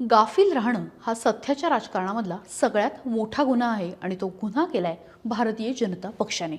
गाफील राहणं हा सध्याच्या राजकारणामधला सगळ्यात मोठा गुन्हा आहे आणि तो गुन्हा केलाय भारतीय जनता पक्षाने.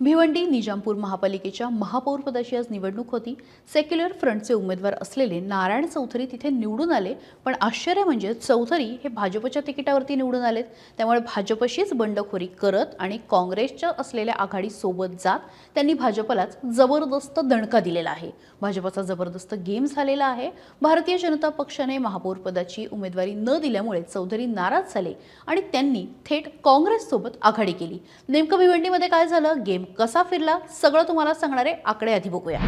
भिवंडी निजामपूर महापालिकेच्या महापौरपदाची आज निवडणूक होती. सेक्युलर फ्रंटचे उमेदवार असलेले नारायण चौधरी तिथे निवडून आले पण आश्चर्य म्हणजे चौधरी हे भाजपच्या तिकिटावरती निवडून आलेत. त्यामुळे भाजपशीच बंडखोरी करत आणि काँग्रेसच्या असलेल्या आघाडीसोबत जात त्यांनी भाजपलाच जबरदस्त दणका दिलेला आहे. भाजपचा जबरदस्त गेम झालेला आहे. भारतीय जनता पक्षाने महापौरपदाची उमेदवारी न दिल्यामुळे चौधरी नाराज झाले आणि त्यांनी थेट काँग्रेससोबत आघाडी केली. नेमकं भिवंडीमध्ये काय झालं? गेम कसा फिरला सगळं तुम्हाला सांगणारे आकडे आधी बघूया.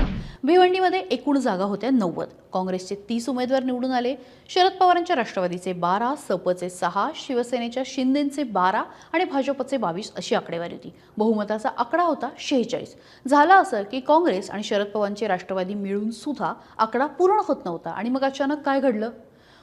भिवंडीमध्ये एकूण जागा होत्या नव्वद. काँग्रेसचे तीस उमेदवार निवडून आले. शरद पवारांच्या राष्ट्रवादीचे बारा सपचे सहा शिवसेनेच्या शिंदेचे बारा आणि भाजपचे बावीस अशी आकडेवारी होती. बहुमताचा आकडा होता शेहेचाळीस. झालं असं की काँग्रेस आणि शरद पवारांचे राष्ट्रवादी मिळून सुद्धा आकडा पूर्ण होत नव्हता आणि मग अचानक काय घडलं?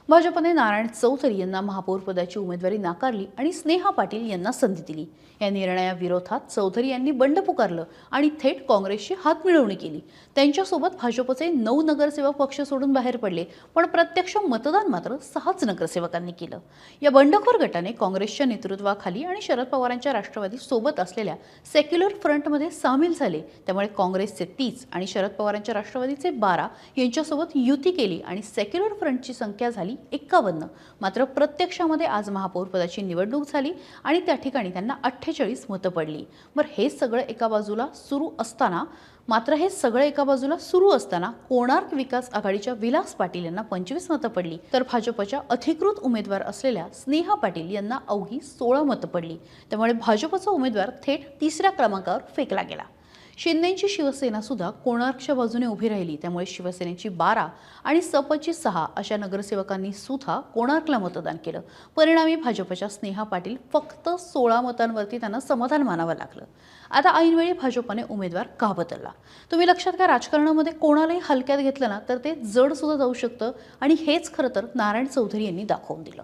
भाजपने नारायण चौधरी यांना महापौरपदाची उमेदवारी नाकारली आणि स्नेहा पाटील यांना संधी दिली. या निर्णयाविरोधात चौधरी यांनी बंड पुकारलं आणि थेट काँग्रेसशी हातमिळवणी केली. त्यांच्यासोबत भाजपचे नऊ नगरसेवक पक्ष सोडून बाहेर पडले पण प्रत्यक्ष मतदान मात्र सहाच नगरसेवकांनी केलं. या बंडखोर गटाने काँग्रेसच्या नेतृत्वाखाली आणि शरद पवारांच्या राष्ट्रवादी सोबत असलेल्या सेक्युलर फ्रंटमध्ये सामील झाले. त्यामुळे काँग्रेसचे तीस आणि शरद पवारांच्या राष्ट्रवादीचे बारा यांच्यासोबत युती केली आणि सेक्युलर फ्रंटची संख्या झाली एक्कावन्न मात्र प्रत्यक्षामध्ये आज महापौरपदाची निवडणूक झाली आणि त्या ठिकाणी त्यांना अठ्ठेचाळीस मतं पडली. बरं हे सगळं एका बाजूला सुरू असताना मात्र हे सगळं एका बाजूला सुरू असताना कोणार्क विकास आघाडीच्या विलास पाटील यांना पंचवीस मतं पडली. तर भाजपच्या अधिकृत उमेदवार असलेल्या स्नेहा पाटील यांना अवघी सोळा मतं पडली. त्यामुळे भाजपचा उमेदवार थेट तिसऱ्या क्रमांकावर फेकला गेला. शिंदेची शिवसेना सुद्धा कोणार्कच्या बाजूने उभी राहिली? त्यामुळे शिवसेनेची बारा आणि सपची सहा अशा नगरसेवकांनी सुद्धा कोणार्कला मतदान केलं? परिणामी भाजपच्या स्नेहा पाटील फक्त सोळा मतांवरती त्यांना समाधान मानावं लागलं. आता ऐनवेळी भाजपने उमेदवार का बदलला? तुम्ही लक्षात घ्या राजकारणामध्ये कोणालाही हलक्यात घेतलं ना तर ते जड सुद्धा जाऊ शकतं आणि हेच खरं तर नारायण चौधरी यांनी दाखवून दिलं.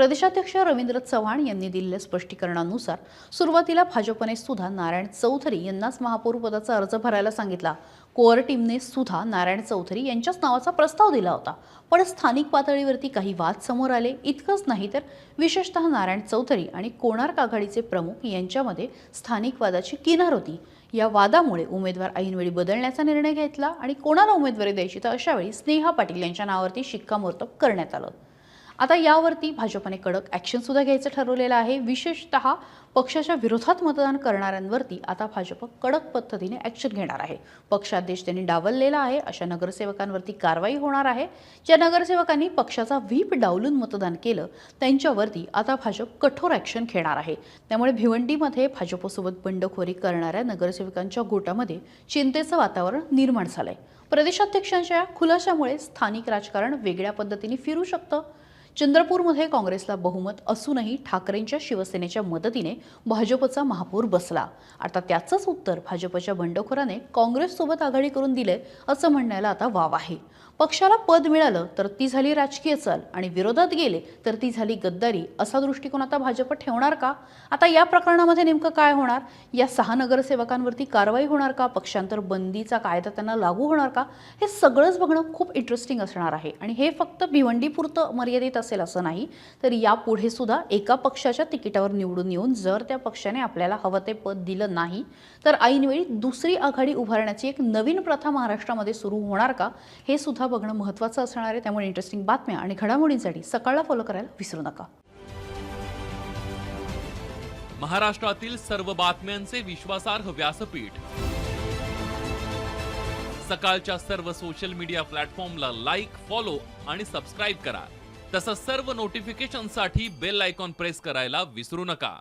प्रदेशाध्यक्ष रवींद्र चव्हाण यांनी दिलेल्या स्पष्टीकरणानुसार सुरुवातीला भाजपने सुद्धा नारायण चौधरी यांनाच महापौरपदाचा अर्ज भरायला सांगितला. कोअर टीमने सुद्धा नारायण चौधरी यांच्याच नावाचा प्रस्ताव दिला होता. पण स्थानिक पातळीवरती काही वाद समोर आले. इतकंच नाही तर विशेषतः नारायण चौधरी आणि कोणार्क आघाडीचे प्रमुख यांच्यामध्ये स्थानिक वादाची किनार होती. या वादामुळे उमेदवार ऐनवेळी बदलण्याचा निर्णय घेतला आणि कोणाला उमेदवारी द्यायची तर अशावेळी स्नेहा पाटील यांच्या नावावरती शिक्कामोर्तब करण्यात आलं. आता यावरती भाजपने कडक ॲक्शन सुद्धा घ्यायचं ठरवलेलं आहे. विशेषतः पक्षाच्या विरोधात मतदान करणाऱ्यांवरती आता भाजप कडक पद्धतीने ॲक्शन घेणार आहे. पक्षादेश त्यांनी डावललेला आहे. अशा नगरसेवकांवरती कारवाई होणार आहे. ज्या नगरसेवकांनी पक्षाचा व्हीप डावलून मतदान केलं त्यांच्यावरती आता भाजप कठोर ॲक्शन घेणार आहे. त्यामुळे भिवंडीमध्ये भाजपसोबत बंडखोरी करणाऱ्या नगरसेवकांच्या गोटामध्ये चिंतेचं वातावरण निर्माण झालंय. प्रदेशाध्यक्षांच्या खुलाशामुळे स्थानिक राजकारण वेगळ्या पद्धतीने फिरू शकतं. चंद्रपूरमध्ये काँग्रेसला बहुमत असूनही ठाकरेंच्या शिवसेनेच्या मदतीने भाजपचा महापौर बसला. आता त्याचंच उत्तर भाजपच्या बंडखोराने काँग्रेससोबत आघाडी करून दिले असं म्हणण्याला आता वाव आहे. पक्षाला पद मिळालं तर ती झाली राजकीय चाल आणि विरोधात गेले तर ती झाली गद्दारी असा दृष्टिकोन आता भाजप ठेवणार का? आता या प्रकरणामध्ये नेमकं काय होणार? या सहा नगरसेवकांवरती कारवाई होणार का? पक्षांतर बंदीचा कायदा त्यांना लागू होणार का? हे सगळंच बघणं खूप इंटरेस्टिंग असणार आहे. आणि हे फक्त भिवंडीपुरतं मर्यादित असेल असं नाही तर यापुढे सुद्धा एका पक्षाच्या तिकिटावर निवडून येऊन जर त्या पक्षाने आपल्याला हवं ते पद दिलं नाही तर ऐनवेळी दुसरी आघाडी उभारण्याची एक नवीन प्रथा महाराष्ट्रामध्ये सुरू होणार का? हे सुद्धा बघणं महत्त्वाचं असणार आहे. त्यामुळे इंटरेस्टिंग बातम्या आणि घडामोडींसाठी सकाळला फॉलो करायला विसरू नका. महाराष्ट्रातील सर्व बातम्यांचे विश्वासार्ह व्यासपीठ. सकाळच्या सर्व सोशल मीडिया प्लॅटफॉर्मला लाईक फॉलो आणि सबस्क्राईब करा. तसंच सर्व नोटिफिकेशनसाठी बेल आयकॉन प्रेस करायला विसरू नका.